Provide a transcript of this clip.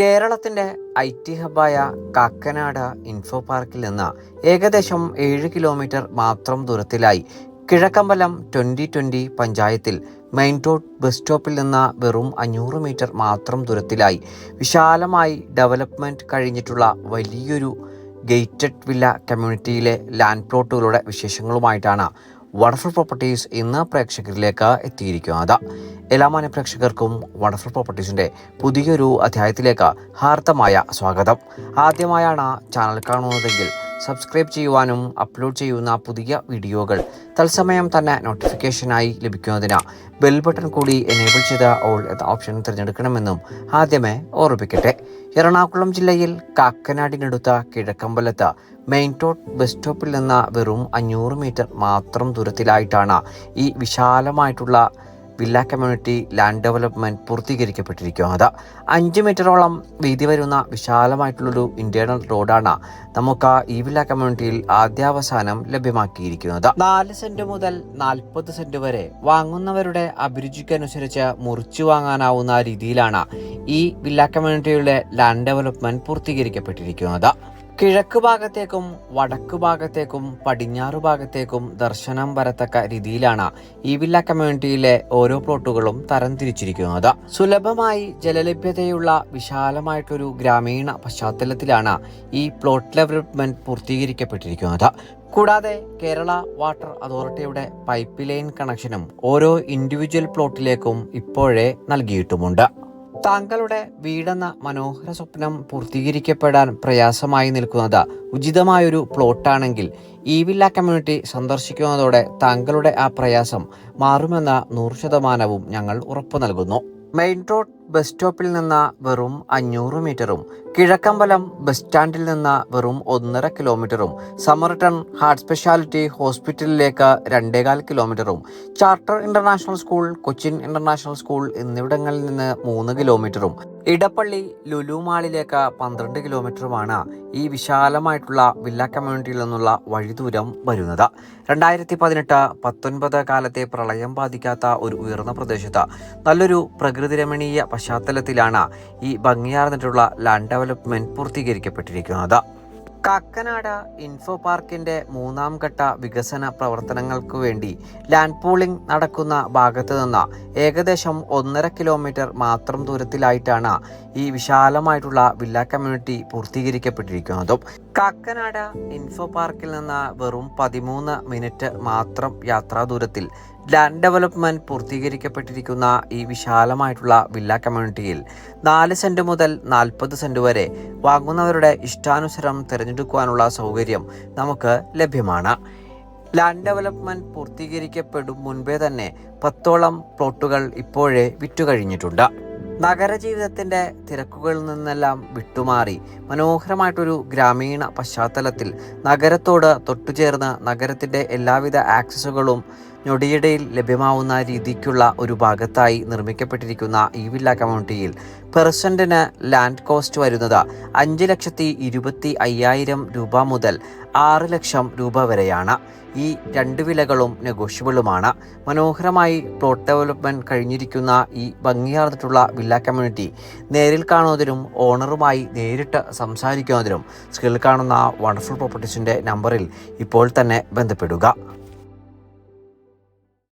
കേരളത്തിന്റെ I T ഹബായ Kakkanad info പാർക്കിൽ നിന്ന് ഏകദേശം ഏഴ് കിലോമീറ്റർ മാത്രം ദൂരത്തിലായി. കിഴക്കമ്പലം ട്വന്റി ട്വന്റി പഞ്ചായത്തിൽ മെയിൻ റോഡ് ബസ് സ്റ്റോപ്പിൽ നിന്ന് വെറും അഞ്ഞൂറ് മീറ്റർ മാത്രം ദൂരത്തിലായി. വിശാലമായി ഡെവലപ്മെന്റ് കഴിഞ്ഞിട്ടുള്ള വലിയൊരു ഗേറ്റഡ് വില്ല കമ്മ്യൂണിറ്റിയിലെ ലാൻഡ് പ്ലോട്ടുകളുടെ വിശേഷങ്ങളുമായിട്ടാണ് വണ്ടർഫുൾ പ്രോപ്പർട്ടീസ് ഇന്ന് പ്രേക്ഷകരിലേക്ക് എത്തിയിരിക്കുന്നത് എല്ലാ മാന്യ പ്രേക്ഷകർക്കും വണ്ടർഫുൾ പ്രോപ്പർട്ടീസിന്റെ പുതിയൊരു അധ്യായത്തിലേക്ക് ഹാർദമായ സ്വാഗതം. ആദ്യമായാണ് ചാനൽ കാണുന്നതെങ്കിൽ സബ്സ്ക്രൈബ് ചെയ്യുവാനും അപ്ലോഡ് ചെയ്യുന്ന പുതിയ വീഡിയോകൾ തത്സമയം തന്നെ നോട്ടിഫിക്കേഷനായി ലഭിക്കുന്നതിന് ബെൽ ബട്ടൺ കൂടി എനേബിൾ ചെയ്ത ഓൾ എന്ന ഓപ്ഷൻ തിരഞ്ഞെടുക്കണമെന്നും ആദ്യമേ ഓർമ്മിപ്പിക്കട്ടെ. എറണാകുളം ജില്ലയിൽ കാക്കനാടിനടുത്ത കിഴക്കമ്പലത്ത് മെയിൻ ടോട്ട് ബസ് സ്റ്റോപ്പിൽ നിന്ന് വെറും അഞ്ഞൂറ് മീറ്റർ മാത്രം ദൂരത്തിലായിട്ടാണ് ഈ വിശാലമായിട്ടുള്ള വില്ല കമ്മ്യൂണിറ്റി ലാൻഡ് ഡെവലപ്മെന്റ് പൂർത്തീകരിക്കപ്പെട്ടിരിക്കുന്നത് അഞ്ച് മീറ്ററോളം വീതി വരുന്ന വിശാലമായിട്ടുള്ളൊരു ഇന്റേർണൽ റോഡാണ് നമുക്ക് ഈ വില്ല കമ്മ്യൂണിറ്റിയിൽ ആദ്യാവസാനം ലഭ്യമാക്കിയിരിക്കുന്നത്. നാല് സെന്റ് മുതൽ നാൽപ്പത് സെന്റ് വരെ വാങ്ങുന്നവരുടെ അഭിരുചിക്കനുസരിച്ച് മുറിച്ചു വാങ്ങാനാവുന്ന രീതിയിലാണ് ഈ വില്ല കമ്മ്യൂണിറ്റിയുടെ ലാൻഡ് ഡെവലപ്മെന്റ് പൂർത്തീകരിക്കപ്പെട്ടിരിക്കുന്നത്. കിഴക്ക് ഭാഗത്തേക്കും വടക്ക് ഭാഗത്തേക്കും പടിഞ്ഞാറ് ഭാഗത്തേക്കും ദർശനം വരത്തക്ക രീതിയിലാണ് ഈ വില്ല കമ്മ്യൂണിറ്റിയിലെ ഓരോ പ്ലോട്ടുകളും തരംതിരിച്ചിരിക്കുന്നത്. സുലഭമായി ജലലഭ്യതയുള്ള വിശാലമായിട്ടൊരു ഗ്രാമീണ പശ്ചാത്തലത്തിലാണ് ഈ പ്ലോട്ട് ഡെവലപ്മെന്റ് പൂർത്തീകരിക്കപ്പെട്ടിരിക്കുന്നത്. കൂടാതെ കേരള വാട്ടർ അതോറിറ്റിയുടെ പൈപ്പ് ലൈൻ കണക്ഷനും ഓരോ ഇൻഡിവിജ്വൽ പ്ലോട്ടിലേക്കും ഇപ്പോഴേ നൽകിയിട്ടുമുണ്ട്. താങ്കളുടെ വീടെന്ന മനോഹര സ്വപ്നം പൂർത്തീകരിക്കപ്പെടാൻ പ്രയാസമായി നിൽക്കുന്നത് ഉചിതമായൊരു പ്ലോട്ടാണെങ്കിൽ ഈ വില്ല കമ്മ്യൂണിറ്റി സന്ദർശിക്കുന്നതോടെ താങ്കളുടെ ആ പ്രയാസം മാറുമെന്ന നൂറ് ശതമാനവും ഞങ്ങൾ ഉറപ്പു നൽകുന്നു. മെയിൻ റോഡ് ബസ് സ്റ്റോപ്പിൽ നിന്ന് വെറും അഞ്ഞൂറ് മീറ്ററും കിഴക്കമ്പലം ബസ് സ്റ്റാൻഡിൽ നിന്ന് വെറും ഒന്നര കിലോമീറ്ററും സമർട്ടൺ ഹാർട്ട് സ്പെഷ്യാലിറ്റി ഹോസ്പിറ്റലിലേക്ക് രണ്ടേകാൽ കിലോമീറ്ററും charter international school Cochin international school എന്നിവിടങ്ങളിൽ നിന്ന് മൂന്ന് കിലോമീറ്ററും ഇടപ്പള്ളി ലുലു മാളിലേക്ക് പന്ത്രണ്ട് കിലോമീറ്ററുമാണ് ഈ വിശാലമായിട്ടുള്ള വില്ല കമ്മ്യൂണിറ്റിയിൽ നിന്നുള്ള വഴിദൂരം വരുന്നത്. രണ്ടായിരത്തി പതിനെട്ട് പത്തൊൻപത് കാലത്തെ പ്രളയം ബാധിക്കാത്ത ഒരു ഉയർന്ന പ്രദേശത്ത് നല്ലൊരു പ്രകൃതി രമണീയ പശ്ചാത്തലത്തിലാണ് ഈ ഭംഗിയാർന്നിട്ടുള്ള ലാൻഡ് ഡെവലപ്മെന്റ് പൂർത്തീകരിക്കപ്പെട്ടിരിക്കുന്നത്. കാക്കനാട് ഇൻഫോ പാർക്കിന്റെ മൂന്നാം ഘട്ട വികസന പ്രവർത്തനങ്ങൾക്ക് വേണ്ടി ലാൻഡ് പൂളിംഗ് നടക്കുന്ന ഭാഗത്ത് നിന്ന് ഏകദേശം ഒന്നര കിലോമീറ്റർ മാത്രം ദൂരത്തിലായിട്ടാണ് ഈ വിശാലമായിട്ടുള്ള വില്ല കമ്മ്യൂണിറ്റി പൂർത്തീകരിക്കപ്പെട്ടിരിക്കുന്നതും. കാക്കനാട് ഇൻഫോ പാർക്കിൽ നിന്ന് വെറും പതിമൂന്ന് മിനിറ്റ് മാത്രം യാത്രാ ദൂരത്തിൽ ലാൻഡ് ഡെവലപ്മെന്റ് പൂർത്തീകരിക്കപ്പെട്ടിരിക്കുന്ന ഈ വിശാലമായിട്ടുള്ള വില്ല കമ്മ്യൂണിറ്റിയിൽ നാല് സെന്റ് മുതൽ നാൽപ്പത് സെന്റ് വരെ വാങ്ങുന്നവരുടെ ഇഷ്ടാനുസരണം തിരഞ്ഞെടുക്കുവാനുള്ള സൗകര്യം നമുക്ക് ലഭ്യമാണ്. ലാൻഡ് ഡെവലപ്മെന്റ് പൂർത്തീകരിക്കപ്പെടും മുൻപേ തന്നെ പത്തോളം പ്ലോട്ടുകൾ ഇപ്പോഴേ വിറ്റുകഴിഞ്ഞിട്ടുണ്ട് നഗരജീവിതത്തിന്റെ തിരക്കുകളിൽ നിന്നെല്ലാം വിട്ടുമാറി മനോഹരമായിട്ടൊരു ഗ്രാമീണ പശ്ചാത്തലത്തിൽ നഗരത്തോട് തൊട്ടുചേർന്ന് നഗരത്തിന്റെ എല്ലാവിധ ആക്സസുകളും ഞൊടിയിടയിൽ ലഭ്യമാവുന്ന രീതിക്കുള്ള ഒരു ഭാഗത്തായി നിർമ്മിക്കപ്പെട്ടിരിക്കുന്ന ഈ വില്ല കമ്മ്യൂണിറ്റിയിൽ പെർസെന്റിന് ലാൻഡ് കോസ്റ്റ് വരുന്നത് അഞ്ച് ലക്ഷത്തി ഇരുപത്തി അയ്യായിരം രൂപ മുതൽ ആറ് ലക്ഷം രൂപ വരെയാണ്. ഈ രണ്ട് വിലകളും നെഗോഷ്യബിളുമാണ്. മനോഹരമായി പ്ലോട്ട് ഡെവലപ്മെന്റ് കഴിഞ്ഞിരിക്കുന്ന ഈ ഭംഗിയാർന്നിട്ടുള്ള വില്ല കമ്മ്യൂണിറ്റി നേരിൽ കാണുന്നതിനും ഓണറുമായി നേരിട്ട് സംസാരിക്കുന്നതിനും സ്കിൽ കാണുന്ന വണ്ടർഫുൾ പ്രോപ്പർട്ടീസിന്റെ നമ്പറിൽ ഇപ്പോൾ തന്നെ ബന്ധപ്പെടുക.